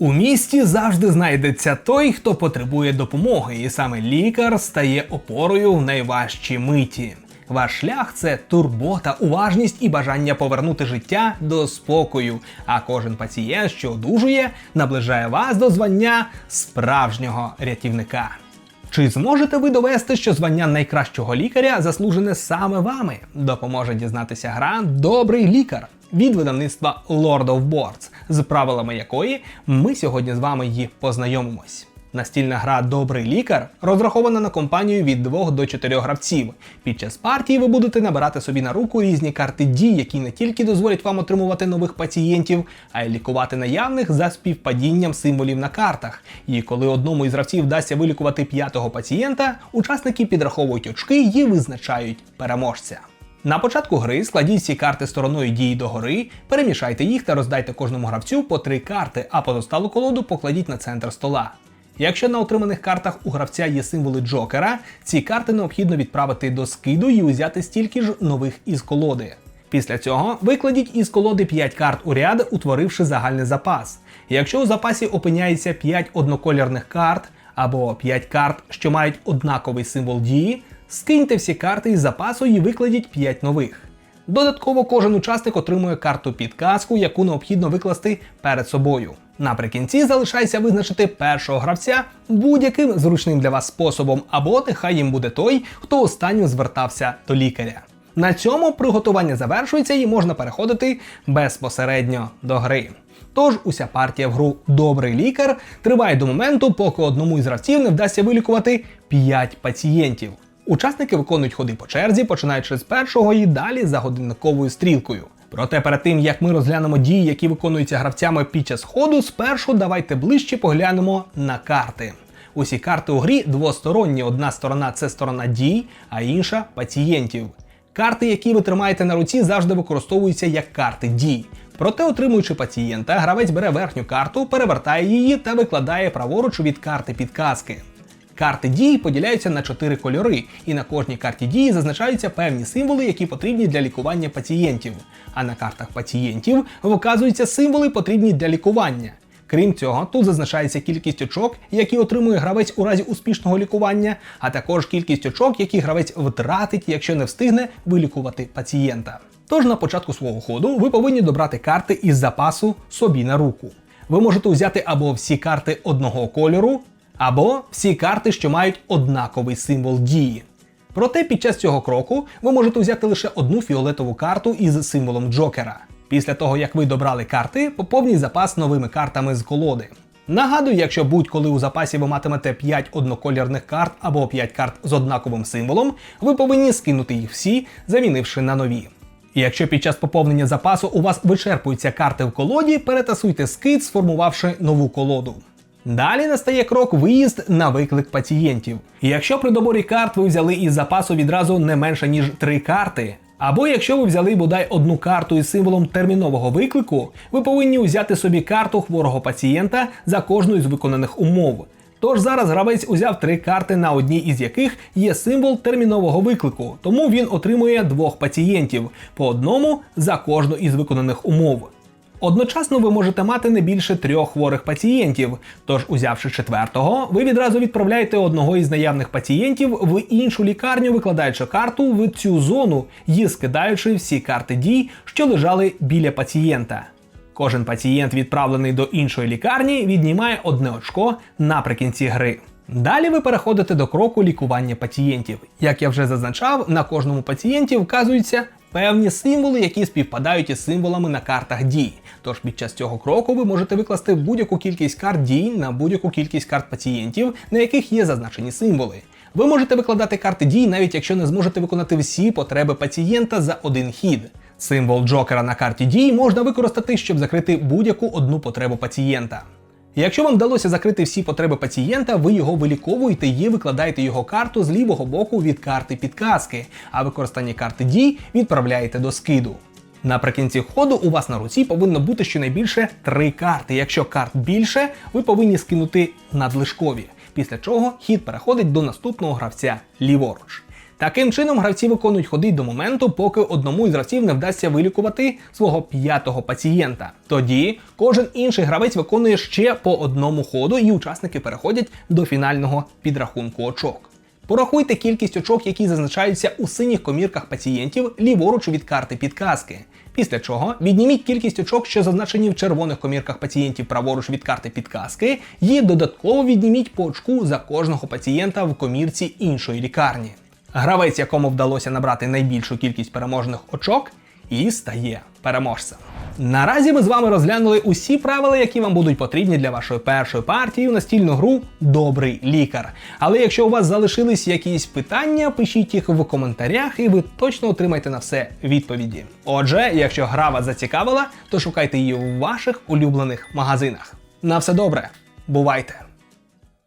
У місті завжди знайдеться той, хто потребує допомоги, і саме лікар стає опорою в найважчі миті. Ваш шлях це турбота, уважність і бажання повернути життя до спокою. А кожен пацієнт, що одужує, наближає вас до звання справжнього рятівника. Чи зможете ви довести, що звання найкращого лікаря заслужене саме вами? Допоможе дізнатися гра Добрий лікар від видавництва Lord of Boards, з правилами якої ми сьогодні з вами її познайомимось. Настільна гра Добрий лікар розрахована на компанію від 2 до 4 гравців. Під час партії ви будете набирати собі на руку різні карти дій, які не тільки дозволять вам отримувати нових пацієнтів, а й лікувати наявних за співпадінням символів на картах. І коли одному із гравців вдасться вилікувати п'ятого пацієнта, учасники підраховують очки і визначають переможця. На початку гри складіть всі карти стороною дії догори, перемішайте їх та роздайте кожному гравцю по три карти, а позосталу колоду покладіть на центр стола. Якщо на отриманих картах у гравця є символи Джокера, ці карти необхідно відправити до скиду і узяти стільки ж нових із колоди. Після цього викладіть із колоди 5 карт у ряд, утворивши загальний запас. Якщо у запасі опиняється 5 одноколірних карт або 5 карт, що мають однаковий символ дії, скиньте всі карти із запасу і викладіть 5 нових. Додатково кожен учасник отримує карту підказку, яку необхідно викласти перед собою. Наприкінці залишається визначити першого гравця будь-яким зручним для вас способом, або нехай їм буде той, хто останнім звертався до лікаря. На цьому приготування завершується і можна переходити безпосередньо до гри. Тож уся партія в гру Добрий лікар триває до моменту, поки одному із гравців не вдасться вилікувати 5 пацієнтів. Учасники виконують ходи по черзі, починаючи з першого і далі за годинниковою стрілкою. Проте перед тим як ми розглянемо дії, які виконуються гравцями під час ходу, спершу давайте ближче поглянемо на карти. Усі карти у грі двосторонні. Одна сторона це сторона дій, а інша пацієнтів. Карти, які ви тримаєте на руці, завжди використовуються як карти дій. Проте, отримуючи пацієнта, гравець бере верхню карту, перевертає її та викладає праворуч від карти підказки. Карти дії поділяються на чотири кольори, і на кожній карті дії зазначаються певні символи, які потрібні для лікування пацієнтів. А на картах пацієнтів вказуються символи, потрібні для лікування. Крім цього, тут зазначається кількість очок, які отримує гравець у разі успішного лікування, а також кількість очок, які гравець втратить, якщо не встигне вилікувати пацієнта. Тож на початку свого ходу ви повинні добрати карти із запасу собі на руку. Ви можете взяти або всі карти одного кольору, або всі карти, що мають однаковий символ дії. Проте під час цього кроку ви можете взяти лише одну фіолетову карту із символом Джокера. Після того, як ви добрали карти, поповніть запас новими картами з колоди. Нагадую, якщо будь-коли у запасі ви матимете 5 одноколірних карт або 5 карт з однаковим символом, ви повинні скинути їх всі, замінивши на нові. І якщо під час поповнення запасу у вас вичерпуються карти в колоді, перетасуйте скид, сформувавши нову колоду. Далі настає крок виїзд на виклик пацієнтів. І якщо при доборі карт ви взяли із запасу відразу не менше ніж три карти, або якщо ви взяли бодай одну карту із символом термінового виклику, ви повинні взяти собі карту хворого пацієнта за кожну з виконаних умов. Тож зараз гравець узяв три карти, на одній із яких є символ термінового виклику, тому він отримує двох пацієнтів по одному за кожну із виконаних умов. Одночасно ви можете мати не більше трьох хворих пацієнтів. Тож, узявши четвертого, ви відразу відправляєте одного із наявних пацієнтів в іншу лікарню, викладаючи карту в цю зону і скидаючи всі карти дій, що лежали біля пацієнта. Кожен пацієнт, відправлений до іншої лікарні, віднімає одне очко наприкінці гри. Далі ви переходите до кроку лікування пацієнтів. Як я вже зазначав, на кожному пацієнті вказуються певні символи, які співпадають із символами на картах дій. Тож під час цього кроку ви можете викласти будь-яку кількість карт дій на будь-яку кількість карт пацієнтів, на яких є зазначені символи. Ви можете викладати карти дій, навіть якщо не зможете виконати всі потреби пацієнта за один хід. Символ Джокера на карті дій можна використати, щоб закрити будь-яку одну потребу пацієнта. Якщо вам вдалося закрити всі потреби пацієнта, ви його виліковуєте і викладаєте його карту з лівого боку від карти підказки, а використання карти дій відправляєте до скиду. Наприкінці ходу у вас на руці повинно бути щонайбільше три карти. Якщо карт більше, ви повинні скинути надлишкові, після чого хід переходить до наступного гравця ліворуч. Таким чином, гравці виконують ходи до моменту, поки одному із гравців не вдасться вилікувати свого п'ятого пацієнта. Тоді кожен інший гравець виконує ще по одному ходу, і учасники переходять до фінального підрахунку очок. Порахуйте кількість очок, які зазначаються у синіх комірках пацієнтів ліворуч від карти підказки. Після чого відніміть кількість очок, що зазначені в червоних комірках пацієнтів праворуч від карти підказки, і додатково відніміть по очку за кожного пацієнта в комірці іншої лікарні. Гравець, якому вдалося набрати найбільшу кількість переможних очок, і стає переможцем. Наразі ми з вами розглянули усі правила, які вам будуть потрібні для вашої першої партії в настільну гру Добрий лікар. Але якщо у вас залишились якісь питання, пишіть їх в коментарях, і ви точно отримаєте на все відповіді. Отже, якщо гра вас зацікавила, то шукайте її у ваших улюблених магазинах. На все добре, бувайте!